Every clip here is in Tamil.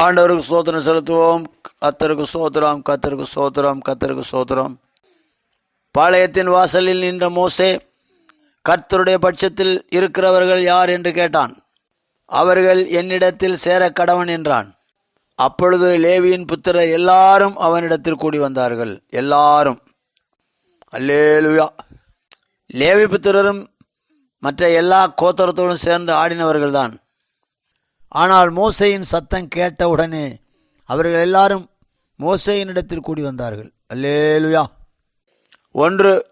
ஆண்டவருக்கு சோதனை செலுத்துவோம். கத்தருக்கு சோதரம் கத்தருக்கு சோதரம் கத்தருக்கு சோதரம் பாளையத்தின் வாசலில் நின்ற மோசே கர்த்தருடைய பட்சத்தில் இருக்கிறவர்கள் யார் என்று கேட்டான். அவர்கள் என்னிடத்தில் சேர கடவன் என்றான். அப்பொழுது லேவியின் புத்திரர் எல்லாரும் அவனிடத்தில் கூடி வந்தார்கள். எல்லாரும். அல்லேலுயா. லேவி புத்திரரும் மற்ற எல்லா கோத்தரத்தோடும் சேர்ந்து ஆடினவர்கள்தான். ஆனால் மோசையின் சத்தம் கேட்டவுடனே அவர்கள் எல்லாரும் மோசையினிடத்தில் கூடி வந்தார்கள். அல்லேலுயா. ஒன்று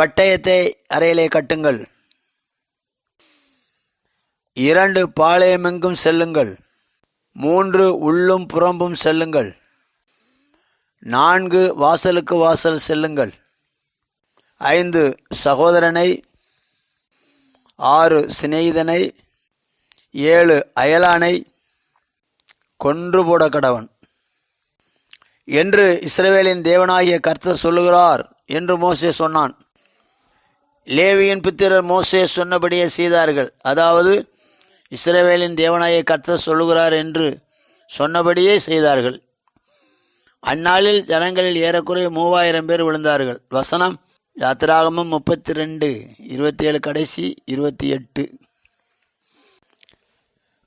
பட்டயத்தை அறையிலே கட்டுங்கள். இரண்டு பாளையமெங்கும் செல்லுங்கள். மூன்று உள்ளும் புறம்பும் செல்லுங்கள். நான்கு வாசலுக்கு வாசல் செல்லுங்கள். ஐந்து சகோதரனை. ஆறு சிநேகிதனை. ஏழு அயலானை கொன்று போட கடவன் என்று இஸ்ரவேலின் தேவனாகிய கர்த்தர் சொல்லுகிறார் என்று மோசே சொன்னான். லேவியின் பித்திரர் மோசே சொன்னபடியே செய்தார்கள். அதாவது இஸ்ரவேலின் தேவனாகிய கர்த்தர் சொல்லுகிறார் என்று சொன்னபடியே செய்தார்கள். அந்நாளில் ஜனங்களில் ஏறக்குறைய மூவாயிரம் பேர் விழுந்தார்கள். வசனம் யாத்திராகமம் முப்பத்தி ரெண்டு இருபத்தி ஏழு கடைசி இருபத்தி எட்டு.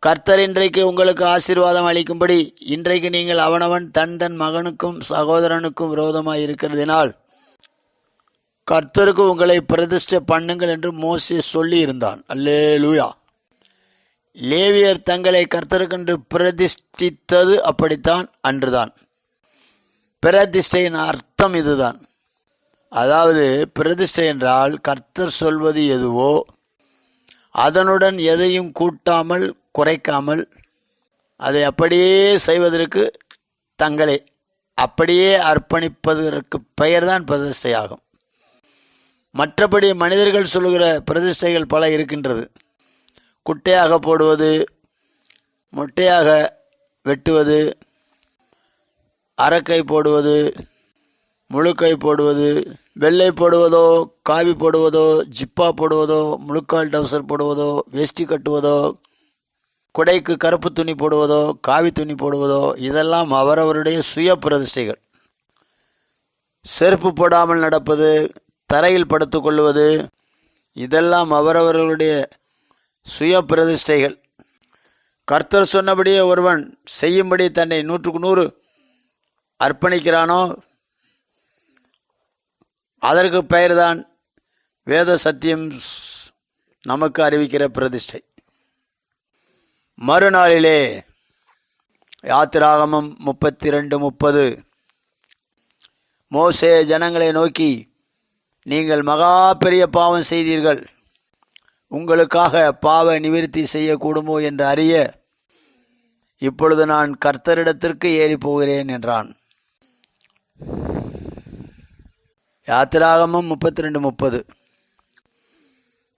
கர்த்தர் இன்றைக்கு உங்களுக்கு ஆசீர்வாதம் அளிக்கும்படி இன்றைக்கு நீங்கள் அவனவன் தன் தன் மகனுக்கும் சகோதரனுக்கும் விரோதமாக இருக்கிறதினால் கர்த்தருக்கு உங்களை பிரதிஷ்டை பண்ணுங்கள் என்று மோசி சொல்லி இருந்தான் அல்லே லூயா லேவியர் தங்களை கர்த்தருக்கென்று பிரதிஷ்டித்தது அப்படித்தான் அன்றுதான். பிரதிஷ்டையின் அர்த்தம் இதுதான். அதாவது பிரதிஷ்டை என்றால் கர்த்தர் சொல்வது எதுவோ அதனுடன் எதையும் கூட்டாமல் குறைக்காமல் அதை அப்படியே செய்வதற்கு தங்களை அப்படியே அர்ப்பணிப்பதற்கு பெயர்தான் பிரதிஷ்டையாகும். மற்றபடி மனிதர்கள் சொல்லுகிற பிரதிஷ்டைகள் பல இருக்கின்றது. குட்டையாக போடுவது மொட்டையாக வெட்டுவது அறக்கை போடுவது முழுக்கை போடுவது வெள்ளை போடுவதோ காவி போடுவதோ ஜிப்பா போடுவதோ முழுக்கால் டவுசர் போடுவதோ வேஷ்டி கட்டுவதோ குடைக்கு கருப்பு துணி போடுவதோ காவி துணி போடுவதோ இதெல்லாம் அவரவருடைய சுய பிரதிஷ்டைகள். செருப்பு போடாமல் நடப்பது தரையில் படுத்துக்கொள்வது இதெல்லாம் அவரவர்களுடைய சுய பிரதிஷ்டைகள். கர்த்தர் சொன்னபடியே ஒருவன் செய்யும்படி தன்னை நூற்றுக்கு நூறு அர்ப்பணிக்கிறானோ அதற்கு பெயர்தான் வேத சத்தியம் நமக்கு அறிவிக்கிற பிரதிஷ்டை. மறுநாளிலே யாத்திராகமம் முப்பத்தி ரெண்டு முப்பது. மோசே ஜனங்களை நோக்கி நீங்கள் மகா பெரிய பாவம் செய்தீர்கள். உங்களுக்காக பாவ நிவிருத்தி செய்யக்கூடுமோ? என்று அறிய இப்பொழுது நான் கர்த்தரிடத்திற்கு ஏறி போகிறேன் என்றான். யாத்திராகமம் முப்பத்தி ரெண்டு முப்பது.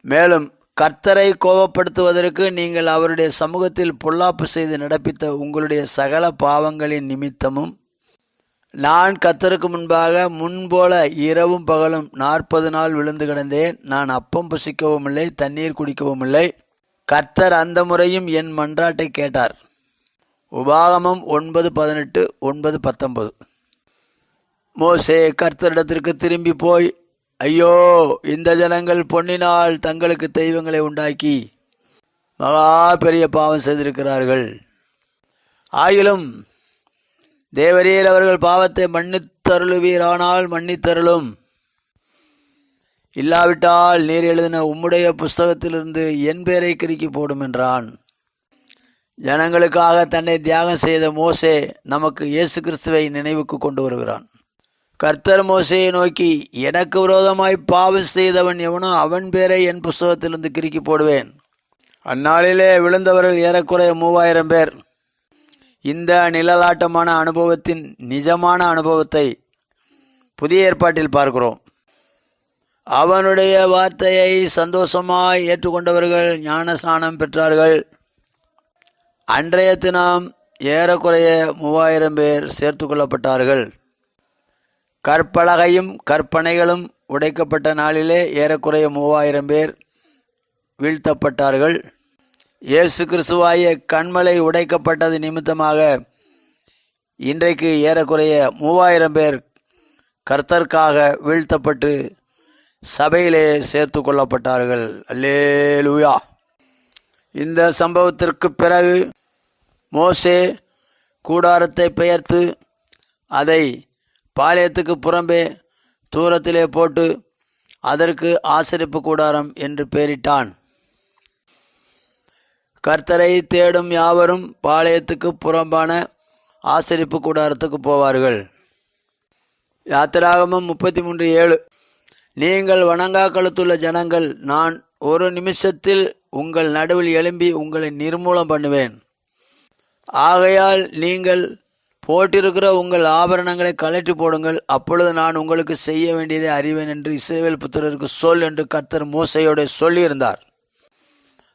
மேலும் கர்த்தரை கோபப்படுத்துவதற்கு நீங்கள் அவருடைய சமூகத்தில் பொல்லாப்பு செய்து நடப்பித்த உங்களுடைய சகல பாவங்களின் நிமித்தமும் நான் கர்த்தருக்கு முன்பாக முன்போல இரவும் பகலும் நாற்பது நாள் விழுந்து கிடந்தேன். நான் அப்பம் புசிக்கவும் இல்லை தண்ணீர் குடிக்கவும் இல்லை கர்த்தர் அந்த முறையும் என் மன்றாட்டை கேட்டார். உபாகமம் ஒன்பது பதினெட்டு ஒன்பது பத்தொன்பது. மோசே கர்த்தரிடத்திற்கு திரும்பி போய் ஐயோ இந்த ஜனங்கள் பொன்னினால் தங்களுக்கு தெய்வங்களை உண்டாக்கி மகா பெரிய பாவம் செய்திருக்கிறார்கள். ஆயிலும் தேவரீர் அவர்கள் பாவத்தை மன்னித்தருளுவீரானால் மன்னித்தருளும். இல்லாவிட்டால் நீர் எழுதின உம்முடைய புஸ்தகத்திலிருந்து என் பேரை கிறுக்கி போடும் என்றான். ஜனங்களுக்காக தன்னை தியாகம் செய்த மோசே நமக்கு இயேசு கிறிஸ்துவை நினைவுக்கு கொண்டு வருகிறான். கர்த்தர் மோசையை நோக்கி எனக்கு விரோதமாய் பாவம் செய்தவன் எவனோ அவன் பேரை என் புஸ்தகத்திலிருந்து கிறுக்கி போடுவேன். அந்நாளிலே விழுந்தவர்கள் ஏறக்குறைய மூவாயிரம் பேர். இந்த நிழலாட்டமான அனுபவத்தின் நிஜமான அனுபவத்தை புதிய ஏற்பாட்டில் பார்க்கிறோம். அவனுடைய வார்த்தையை சந்தோஷமாய் ஏற்றுக்கொண்டவர்கள் ஞான ஸ்நானம் பெற்றார்கள். அன்றைய தினம் ஏறக்குறைய மூவாயிரம் பேர் சேர்த்து கொள்ளப்பட்டார்கள். கற்பலகையும் கற்பனைகளும் உடைக்கப்பட்ட நாளிலே ஏறக்குறைய மூவாயிரம் பேர் வீழ்த்தப்பட்டார்கள். இயேசு கிறிஸ்துவாய கண்மலை உடைக்கப்பட்டது நிமித்தமாக இன்றைக்கு ஏறக்குறைய மூவாயிரம் பேர் கர்த்தர்க்காக வீழ்த்தப்பட்டு சபையிலே சேர்த்து கொள்ளப்பட்டார்கள். அல்லேலூயா. இந்த சம்பவத்திற்கு பிறகு மோசே கூடாரத்தை பெயர்த்து அதை பாளையத்துக்கு புறம்பே தூரத்திலே போட்டு அதற்கு ஆசரிப்பு கூடாரம் என்று பெயரிட்டான். கர்த்தரை தேடும் யாவரும் பாளையத்துக்கு புறம்பான ஆசரிப்பு கூடாரத்துக்கு போவார்கள். யாத்திராகமம் முப்பத்தி மூன்று ஏழு. நீங்கள் வணங்கா கழுத்துள்ள ஜனங்கள் நான் ஒரு நிமிஷத்தில் உங்கள் நடுவில் எழும்பி உங்களை நிர்மூலம் பண்ணுவேன். ஆகையால் நீங்கள் போட்டிருக்கிற உங்கள் ஆபரணங்களை கழற்றி போடுங்கள். அப்பொழுது நான் உங்களுக்கு செய்ய வேண்டியதை அறிவேன் என்று இஸ்ரேவேல் புத்திரருக்கு சொல் என்று கர்த்தர் மூசையோடு சொல்லியிருந்தார்.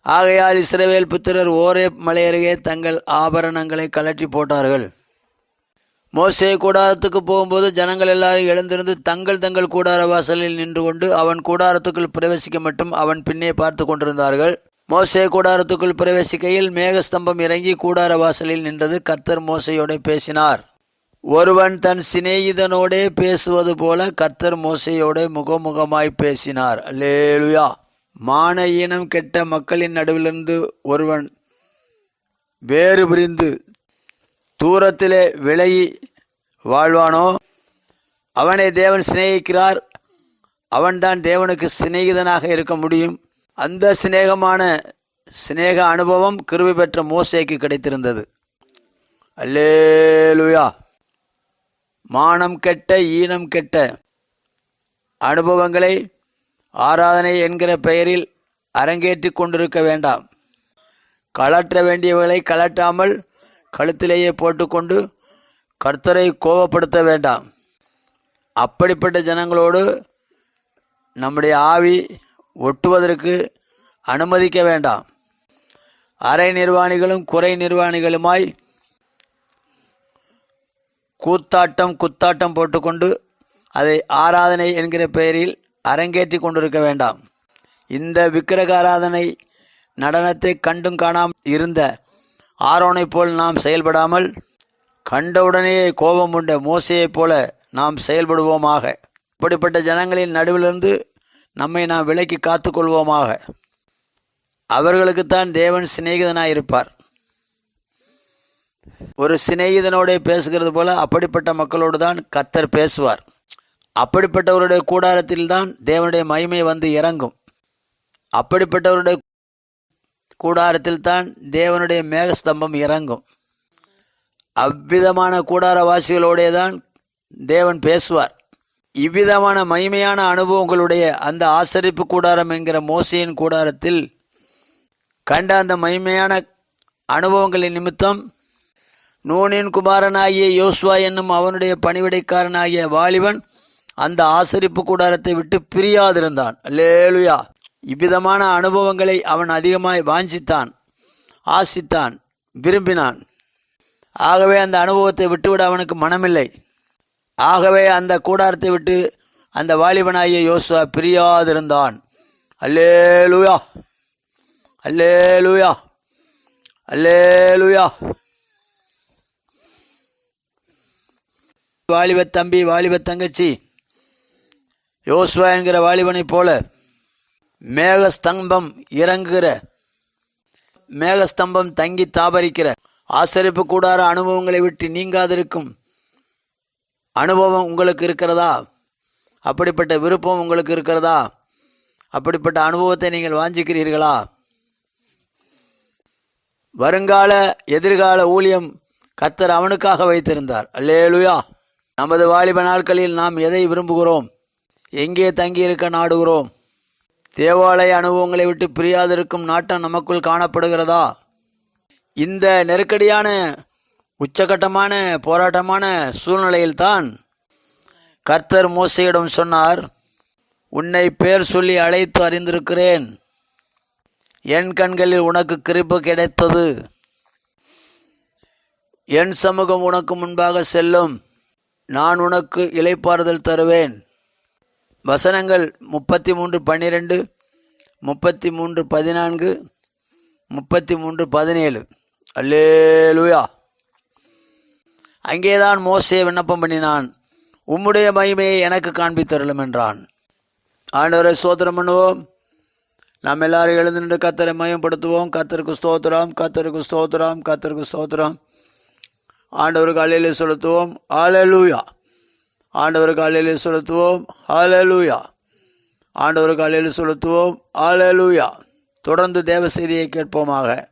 ஆகையால் இஸ்ரேவேல் புத்திரர் ஓரே மலையருகே தங்கள் ஆபரணங்களை கழற்றி போட்டார்கள். மோசே கூடாரத்துக்கு போகும்போது ஜனங்கள் எல்லாரும் எழுந்திருந்து தங்கள் தங்கள் கூடார வாசலில் நின்று கொண்டு அவன் கூடாரத்துக்குள் பிரவேசிக்க மட்டும் அவன் பின்னே பார்த்து கொண்டிருந்தார்கள். மோசே கூடாரத்துக்குள் பிரவேசிக்கையில் மேகஸ்தம்பம் இறங்கி கூடார வாசலில் நின்றது கர்த்தர் மோசையோட பேசினார். ஒருவன் தன் சிநேகிதனோடே பேசுவது போல கர்த்தர் மோசையோட முகமுகமாய் பேசினார். லேலுயா மான ஈனம் கெட்ட மக்களின் நடுவிலிருந்து ஒருவன் வேறு பிரிந்து தூரத்திலே விலகி வாழ்வானோ? அவனை தேவன் சிநேகிக்கிறார். அவன்தான் தேவனுக்கு சிநேகிதனாக இருக்க முடியும். அந்த சிநேகமான சிநேக அனுபவம் கிருவி பெற்ற மோசைக்கு கிடைத்திருந்தது. அல்லேலுயா. மானம் கெட்ட ஈனம் கெட்ட அனுபவங்களை ஆராதனை என்கிற பெயரில் அரங்கேற்றிக் கொண்டிருக்க வேண்டாம். கலற்ற வேண்டியவர்களை கலட்டாமல் கழுத்திலேயே போட்டுக்கொண்டு கர்த்தரை கோபப்படுத்த வேண்டாம். அப்படிப்பட்ட ஜனங்களோடு நம்முடைய ஆவி ஒட்டுவதற்கு அனுமதிக்க வேண்டாம். அரை நிர்வாணிகளும் குறை நிர்வாணிகளுமாய் கூத்தாட்டம் குத்தாட்டம் போட்டுக்கொண்டு அதை ஆராதனை என்கிற பெயரில் அரங்கேற்றி கொண்டிருக்க வேண்டாம். இந்த விக்கிரக ஆராதனை நடனத்தை கண்டும் காணாமல் இருந்த ஆரோனை போல் நாம் செயல்படாமல் கண்டவுடனேயே கோபம் உண்ட மோசையைப் போல நாம் செயல்படுவோமாக. இப்படிப்பட்ட ஜனங்களின் நடுவிலிருந்து நம்மை நாம் விலக்கி காத்துக்கொள்வோமாக. அவர்களுக்குத்தான் தேவன் சிநேகிதனாயிருப்பார். ஒரு சிநேகிதனோட பேசுகிறது போல அப்படிப்பட்ட மக்களோடு தான் கத்தர் பேசுவார். அப்படிப்பட்டவருடைய கூடாரத்தில் தான் தேவனுடைய மகிமை வந்து இறங்கும். அப்படிப்பட்டவருடைய கூடாரத்தில் தான் தேவனுடைய மேகஸ்தம்பம் இறங்கும். அவ்விதமான கூடாரவாசிகளோடே தான் தேவன் பேசுவார். இவ்விதமான மகிமையான அனுபவங்களுடைய அந்த ஆசரிப்பு கூடாரம் என்கிற மோசையின் கூடாரத்தில் கண்ட அந்த மகிமையான அனுபவங்களின் நிமித்தம் நூனின் குமாரனாகிய யோசுவா என்னும் அவனுடைய பணிவிடைக்காரனாகிய வாலிபன் அந்த ஆசரிப்பு கூடாரத்தை விட்டு பிரியாதிருந்தான். லேலுயா இவ்விதமான அனுபவங்களை அவன் அதிகமாய் வாஞ்சித்தான் ஆசித்தான் விரும்பினான். ஆகவே அந்த அனுபவத்தை விட்டுவிட அவனுக்கு மனமில்லை. ஆகவே அந்த கூடாரத்தை விட்டு அந்த வாலிபனாகிய யோசுவா பிரியாதிருந்தான். அல்லேலுயா. அல்லேலுயா. அல்லேலுயா. வாலிப தம்பி வாலிப தங்கச்சி. யோசுவா என்கிற வாலிபனைப் போல மேகஸ்தம்பம் இறங்குகிற மேகஸ்தம்பம் தங்கி தாபரிக்கிற ஆசரிப்பு கூடார அனுபவங்களை விட்டு நீங்காதிருக்கும் அனுபவம் உங்களுக்கு இருக்கிறதா? அப்படிப்பட்ட விருப்பம் உங்களுக்கு இருக்கிறதா? அப்படிப்பட்ட அனுபவத்தை நீங்கள் வாஞ்சிக்கிறீர்களா? வருங்கால எதிர்கால ஊழியம் கத்தர் அவனுக்காக வைத்திருந்தார். அல்லேலுயா! நமது வாலிப நாட்களில் நாம் எதை விரும்புகிறோம்? எங்கே தங்கியிருக்க நாடுகிறோம்? தேவாலய அனுபவங்களை விட்டு பிரியாதிருக்கும் நாட்டம் நமக்குள் காணப்படுகிறதா? இந்த நெருக்கடியான உச்சகட்டமான போராட்டமான சூழ்நிலையில்தான் கர்த்தர் மோசையிடம் சொன்னார் உன்னை பேர் சொல்லி அழைத்து அறிந்திருக்கிறேன். என் கண்களில் உனக்கு கிருப்பு கிடைத்தது. என் சமூகம் உனக்கு முன்பாக செல்லும். நான் உனக்கு இலைப்பாறுதல் தருவேன். வசனங்கள் முப்பத்தி மூன்று பன்னிரெண்டு முப்பத்தி மூன்று பதினான்கு முப்பத்தி மூன்று பதினேழு. அல்லேலுயா! அங்கேதான் மோசே விண்ணப்பம் பண்ணினான். உம்முடைய மகிமையை எனக்கு காண்பித்தருளும் என்றான். ஆண்டவரை ஸ்தோத்திரம் பண்ணுவோம். நாம் எல்லாரும் எழுந்து நின்று கத்தரை மயப்படுத்துவோம். கத்தருக்கு ஸ்தோத்திரம் கத்தருக்கு ஸ்தோத்திரம் கத்தருக்கு ஸ்தோத்திரம். ஆண்டவருக்கு அலையிலே செலுத்துவோம். ஆலலூயா ஆண்டவருக்கு அலையிலே செலுத்துவோம். ஆலலூயா ஆண்டவருக்கு அலையிலே செலுத்துவோம். ஆலலூயா தொடர்ந்து தேவ செய்தியை கேட்போமாக.